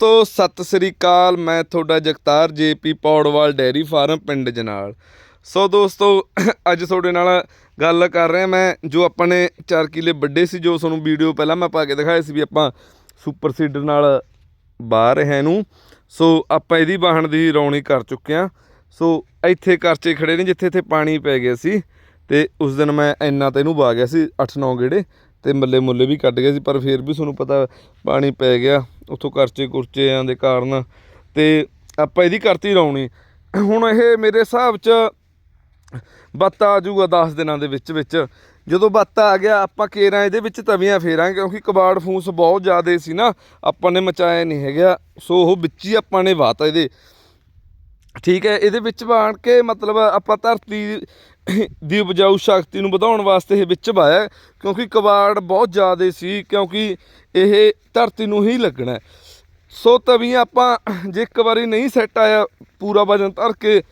ਦੋਸਤੋ, ਸਤਿ ਸ੍ਰੀ ਅਕਾਲ। ਮੈਂ ਤੁਹਾਡਾ Jagtar, JP Paurwal dairy farm, ਪਿੰਡ ਜਨਾਲ। ਸੋ ਦੋਸਤੋ, ਅੱਜ ਤੁਹਾਡੇ ਨਾਲ ਗੱਲ ਕਰ ਰਿਹਾ ਮੈਂ, ਜੋ ਆਪਾਂ ਨੇ 4 ਕਿਲੇ ਵੱਡੇ ਸੀ, ਜੋ ਤੁਹਾਨੂੰ ਵੀਡੀਓ ਪਹਿਲਾਂ ਮੈਂ ਪਾ ਕੇ ਦਿਖਾਇਆ ਸੀ ਵੀ ਆਪਾਂ ਸੁਪਰ ਸੀਡਰ ਨਾਲ ਬਾਹਰ ਹੈ ਨੂੰ ਸੋ ਆਪਾਂ ਇਹਦੀ ਵਾਹਣ ਦੀ ਰੌਣੀ ਕਰ ਚੁੱਕੇ ਆ ਸੋ ਇੱਥੇ ਕਰਚੇ ਖੜੇ ਨੇ, ਜਿੱਥੇ ਇੱਥੇ ਪਾਣੀ ਪੈ ਗਿਆ ਸੀ, ਤੇ ਉਸ ਦਿਨ ਮੈਂ ਇੰਨਾ ਤੇ ਇਹਨੂੰ ਵਾ ਗਿਆ ਸੀ 8-9 ਗੇੜੇ। ਤੇ ਮੱਲੇ ਮੁੱਲੇ ਵੀ ਕੱਟ ਗਏ ਸੀ, ਪਰ ਫਿਰ ਵੀ ਤੁਹਾਨੂੰ ਪਤਾ ਪਾਣੀ ਪੈ ਗਿਆ, ਉੱਥੋਂ ਕਰਚੇ ਕੁਰਚਿਆਂ ਦੇ ਕਾਰਨ ਤੇ ਆਪਾਂ ਇਹਦੀ ਕਰਤੀ ਰੌਣੀ ਹੁਣ ਇਹ ਮੇਰੇ ਹਿਸਾਬ 'ਚ ਬੱਤ ਆ ਜਾਊਗਾ 10 ਦਿਨਾਂ ਦੇ ਵਿੱਚ ਵਿੱਚ। ਜਦੋਂ ਬੱਤ ਆ ਗਿਆ, ਆਪਾਂ ਕੇਰਾਂ ਇਹਦੇ ਵਿੱਚ ਤਵੀਆਂ ਫੇਰਾਂਗੇ, ਕਿਉਂਕਿ ਕਬਾੜ ਫੂਸ ਬਹੁਤ ਜ਼ਿਆਦੇ ਸੀ ਨਾ, ਆਪਾਂ ਨੇ ਮਚਾਇਆ ਨਹੀਂ ਹੈਗਾ, ਸੋ ਉਹ ਵਿੱਚ ਹੀ ਆਪਾਂ ਨੇ ਵਾਤਾ ਇਹਦੇ। ਠੀਕ ਹੈ, ਇਹਦੇ ਵਿੱਚ ਬਾਣ ਕੇ ਮਤਲਬ ਆਪਾਂ ਧਰਤੀ ਦੀ ਉਪਜਾਊ ਸ਼ਕਤੀ ਨੂੰ ਵਧਾਉਣ ਵਾਸਤੇ ਇਹ ਵਿੱਚ ਵਾਇਆ ਕਿਉਂਕਿ ਕਬਾੜ ਬਹੁਤ ਜ਼ਿਆਦਾ ਸੀ, ਕਿਉਂਕਿ ਇਹ ਧਰਤੀ ਨੂੰ ਹੀ ਲੱਗਣਾ ਸੋ ਤਵੀਆਂ ਆਪਾਂ ਜੇ ਇੱਕ ਵਾਰੀ ਨਹੀਂ ਸੈੱਟ ਆਇਆ, ਪੂਰਾ ਵਜਨ ਧਰ ਕੇ,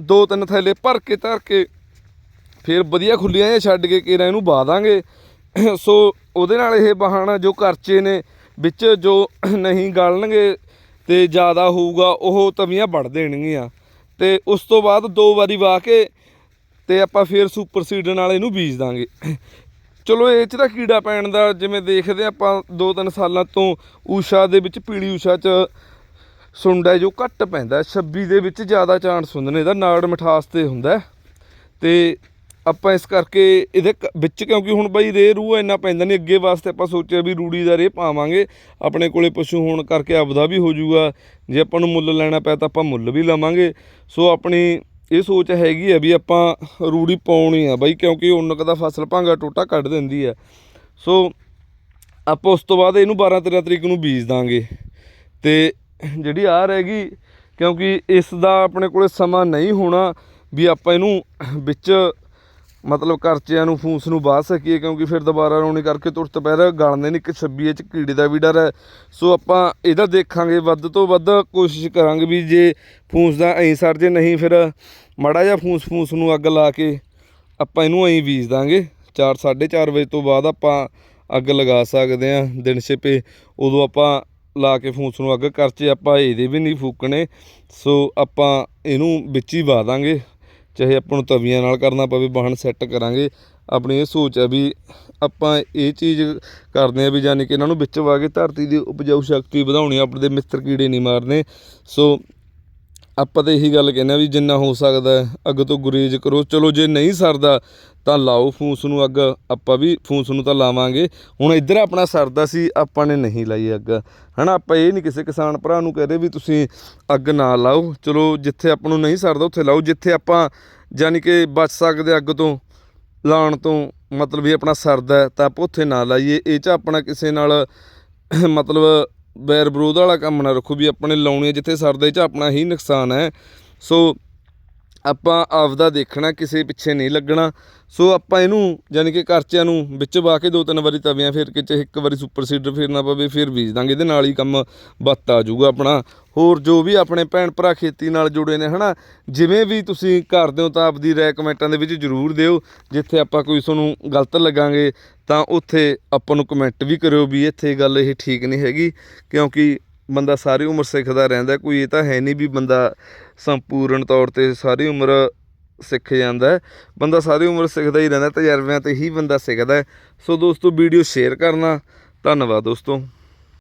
ਦੋ ਤਿੰਨ ਥੈਲੇ ਭਰ ਕੇ ਧਰ ਕੇ, ਫਿਰ ਵਧੀਆ ਖੁੱਲੀਆਂ ਜਿਹੀਆਂ ਛੱਡ ਕੇ ਕੇਰਾਂ ਇਹਨੂੰ ਬਾ ਦਾਂਗੇ। ਸੋ ਉਹਦੇ ਨਾਲ ਇਹ ਬਹਾਨਾ ਜੋ ਕਰਚੇ ਨੇ, ਵਿੱਚ ਜੋ ਨਹੀਂ ਗਲਣਗੇ ਤੇ ਜ਼ਿਆਦਾ ਹੋਊਗਾ, ਉਹ ਤਵੀਆਂ ਵੜ ਦੇਣਗੀਆਂ। ਤੇ ਉਸ ਤੋਂ ਬਾਅਦ ਦੋ ਵਾਰੀ ਵਾ ਕੇ ਤੇ ਆਪਾਂ ਫੇਰ ਸੁਪਰ ਸੀਡਰ ਨਾਲ ਇਹਨੂੰ ਬੀਜ ਦਾਂਗੇ। ਚਲੋ ਇਹ ਚ ਤਾਂ ਕੀੜਾ ਪੈਣ ਦਾ ਜਿਵੇਂ ਦੇਖਦੇ ਆਪਾਂ 2-3 ਸਾਲਾਂ ਤੋਂ ਊਸ਼ਾ ਦੇ ਵਿੱਚ, ਪੀਲੀ ਊਸ਼ਾ ਚ ਸੁੰਡਾ ਜੋ ਘੱਟ ਪੈਂਦਾ 26 ਦੇ ਵਿੱਚ ਜ਼ਿਆਦਾ ਚਾਂਸ ਹੁੰਦੇ ਨੇ ਇਹਦਾ, ਨਾੜ ਮਿਠਾਸ ਤੇ ਹੁੰਦਾ ਹੈ। ਤੇ ਆਪਾਂ ਇਸ ਕਰਕੇ ਇਹਦੇ ਕ- ਵਿੱਚ ਕਿਉਂਕਿ ਹੁਣ ਬਈ ਰੇ ਰੂ ਇੰਨਾ ਪੈਂਦਾ ਨਹੀਂ, ਅੱਗੇ ਵਾਸਤੇ ਆਪਾਂ ਸੋਚਿਆ ਵੀ ਰੂੜੀ ਦਾ ਰੇ ਪਾਵਾਂਗੇ। ਆਪਣੇ ਕੋਲੇ ਪਸ਼ੂ ਹੋਣ ਕਰਕੇ ਆਪਦਾ ਵੀ ਹੋ ਜਾਊਗਾ ਜੇ ਆਪਾਂ ਨੂੰ ਮੁੱਲ ਲੈਣਾ ਪਿਆ ਤਾਂ ਆਪਾਂ ਮੁੱਲ ਵੀ ਲਵਾਂਗੇ। ਸੋ ਆਪਣੀ ਇਹ ਸੋਚ ਹੈਗੀ ਆ ਵੀ ਆਪਾਂ ਰੂੜੀ ਪਾਉਣੀ ਆ ਬਾਈ, ਕਿਉਂਕਿ ਉਨਕ ਦਾ ਫਸਲ ਭਾਂਗਾ ਟੋਟਾ ਕੱਢ ਦਿੰਦੀ ਆ। ਸੋ ਆਪਾਂ ਉਸ ਤੋਂ ਬਾਅਦ ਇਹਨੂੰ 12 13 ਤਰੀਕ ਨੂੰ ਬੀਜ ਦਾਂਗੇ। ਤੇ ਜਿਹੜੀ ਆ ਰਹਿ ਗਈ, ਕਿਉਂਕਿ ਇਸ ਦਾ ਆਪਣੇ ਕੋਲੇ ਸਮਾਂ ਨਹੀਂ ਹੋਣਾ ਵੀ ਆਪਾਂ ਇਹਨੂੰ ਵਿੱਚ ਮਤਲਬ ਕਰਚਿਆਂ ਨੂੰ, ਫੂਸ ਨੂੰ ਬਾਹ ਸਕੀਏ ਕਿਉਂਕਿ ਫਿਰ ਦੁਬਾਰਾ ਰੌਣੀ ਕਰਕੇ ਤੁਰਤ ਪੈਰ ਗਲਦੇ ਨਹੀਂ ਕਿ 26 ਚ ਕੀੜੇ ਦਾ ਵੀ ਡਰ ਹੈ। ਸੋ ਆਪਾਂ ਇਹਦਾ ਦੇਖਾਂਗੇ, ਵੱਧ ਤੋਂ ਵੱਧ ਕੋਸ਼ਿਸ਼ ਕਰਾਂਗੇ ਵੀ ਜੇ ਫੂਸ ਦਾ ਐਂ ਸਰ ਜੇ, ਨਹੀਂ ਫਿਰ ਮਾੜਾ ਜਿਹਾ ਫੂਸ ਫੂਸ ਨੂੰ ਅੱਗ ਲਾ ਕੇ ਆਪਾਂ ਇਹਨੂੰ ਐਂ ਬੀਜ ਦਾਂਗੇ। 4 4:30 ਵਜੇ ਤੋਂ ਬਾਅਦ ਆਪਾਂ ਅੱਗ ਲਗਾ ਸਕਦੇ ਆ ਦਿਨ ਛਿਪੇ। ਉਦੋਂ ਆਪਾਂ ਲਾ ਕੇ ਫੂਸ ਨੂੰ ਅੱਗ ਕਰਚੇ ਆਪਾਂ ਇਹਦੇ ਵੀ ਨਹੀਂ ਫੂਕਣੇ। ਸੋ ਆਪਾਂ ਇਹਨੂੰ ਵਿੱਚ ਹੀ ਵਾ ਦਾਂਗੇ। ਚਾਹੇ ਆਪਾਂ ਨੂੰ ਤਵੀਆਂ ਨਾਲ ਕਰਨਾ ਪਵੇ ਵਾਹਣ ਸੈੱਟ ਕਰਾਂਗੇ। ਆਪਣੀ ਇਹ ਸੋਚ ਹੈ ਵੀ ਆਪਾਂ ਇਹ ਚੀਜ਼ ਕਰਦੇ ਆ ਵੀ ਯਾਨੀ ਕਿ ਇਹਨਾਂ ਨੂੰ ਵਿੱਚ ਵਾ ਕੇ ਧਰਤੀ ਦੀ ਉਪਜਾਊ ਸ਼ਕਤੀ ਵਧਾਉਣੀ ਆ, ਆਪਣੇ ਦੇ ਮਿੱਤਰ ਕੀੜੇ ਨਹੀਂ ਮਾਰਨੇ। ਸੋ ਆਪਾਂ ਤਾਂ ਇਹੀ ਗੱਲ ਕਹਿੰਦੇ ਆ ਵੀ ਜਿੰਨਾ ਹੋ ਸਕਦਾ ਅੱਗ ਤੋਂ ਗੁਰੇਜ਼ ਕਰੋ। ਚਲੋ ਜੇ ਨਹੀਂ ਸਰਦਾ, ਤਾਂ ਲਾਓ ਫੂਸ ਨੂੰ ਅੱਗ, ਆਪਾਂ ਵੀ ਫੂਸ ਨੂੰ ਤਾਂ ਲਾਵਾਂਗੇ। ਹੁਣ ਇੱਧਰ ਆਪਣਾ ਸਰਦਾ ਸੀ, ਆਪਾਂ ਨੇ ਨਹੀਂ ਲਾਈ ਅੱਗ। ਹਨਾ, ਆਪਾਂ ਇਹ ਨਹੀਂ ਕਿਸੇ ਕਿਸਾਨ ਭਰਾ ਨੂੰ ਕਹਦੇ ਵੀ ਤੁਸੀਂ ਅੱਗ ਨਾ ਲਾਓ। ਚਲੋ, ਜਿੱਥੇ ਆਪਾਂ ਨੂੰ ਨਹੀਂ ਸਰਦਾ, ਉੱਥੇ ਲਾਓ। ਜਿੱਥੇ ਆਪਾਂ ਯਾਨੀ ਕਿ ਬਚ ਸਕਦੇ ਅੱਗ ਤੋਂ, ਲਾਉਣ ਤੋਂ, ਮਤਲਬ ਵੀ ਆਪਣਾ ਸਰਦਾ ਤਾਂ ਆਪਾਂ ਉੱਥੇ ਨਾ ਲਾਈਏ। ਇਹ ਚ ਆਪਣਾ ਕਿਸੇ ਨਾਲ, ਮਤਲਬ ਵੈਰ ਵਿਰੋਧ ਵਾਲਾ ਕੰਮ ਨਾ ਰੱਖੋ ਵੀ ਆਪਣੇ ਲਾਉਣੀ ਹੈ ਜਿੱਥੇ ਸਰਦੇ ਚ ਆਪਣਾ ਹੀ ਨੁਕਸਾਨ ਹੈ। ਸੋ ਆਪਾਂ ਆਪਦਾ ਦੇਖਣਾ, ਕਿਸੇ ਪਿੱਛੇ ਨਹੀਂ ਲੱਗਣਾ। ਸੋ ਆਪਾਂ ਇਹਨੂੰ ਯਾਨੀ ਕਿ ਕਰਚਿਆਂ ਨੂੰ ਵਿੱਚ ਵਾ ਕੇ ਦੋ ਤਿੰਨ ਵਾਰੀ ਤਵਿਆਂ ਫੇਰ ਕੇ 'ਚ ਇੱਕ ਵਾਰੀ ਸੁਪਰ ਸੀਡਰ ਫੇਰਨਾ ਪਵੇ, ਫਿਰ ਬੀਜ ਦਾਂਗੇ। ਇਹਦੇ ਨਾਲ ਹੀ ਕੰਮ ਬੱਤ ਆ ਜਾਊਗਾ ਆਪਣਾ। ਹੋਰ ਜੋ ਵੀ ਆਪਣੇ ਭੈਣ ਭਰਾ ਖੇਤੀ ਨਾਲ ਜੁੜੇ ਨੇ, ਹਨਾ? ਜਿਵੇਂ ਵੀ ਤੁਸੀਂ ਕਰਦੇ ਹੋ ਤਾਂ ਆਪਦੀ ਰਾਏ ਕਮੈਂਟਾਂ ਦੇ ਵਿੱਚ ਜਰੂਰ ਦਿਓ। ਜਿੱਥੇ ਆਪਾਂ ਕੋਈ ਤੁਹਾਨੂੰ ਗਲਤ ਲੱਗਾਂਗੇ, ਤਾਂ ਉੱਥੇ ਆਪਾਂ ਨੂੰ ਕਮੈਂਟ ਵੀ ਕਰਿਓ ਵੀ ਇੱਥੇ ਗੱਲ ਇਹ ਠੀਕ ਨਹੀਂ ਹੈਗੀ। ਕਿਉਂਕਿ ਬੰਦਾ ਸਾਰੀ ਉਮਰ ਸਿੱਖਦਾ ਰਹਿੰਦਾ, ਕੋਈ ਇਹ ਤਾਂ ਹੈ ਨਹੀਂ ਵੀ ਬੰਦਾ ਸੰਪੂਰਨ ਤੌਰ ਤੇ ਸਾਰੀ ਉਮਰ ਸਿੱਖ ਜਾਂਦਾ ਬੰਦਾ ਸਾਰੀ ਉਮਰ ਸਿੱਖਦਾ ਹੀ ਰਹਿੰਦਾ, ਤਜਰਬਿਆਂ ਤੇ ਹੀ ਬੰਦਾ ਸਿੱਖਦਾ ਸੋ ਦੋਸਤੋ, ਵੀਡੀਓ ਸ਼ੇਅਰ ਕਰਨਾ। ਧੰਨਵਾਦ ਦੋਸਤੋ।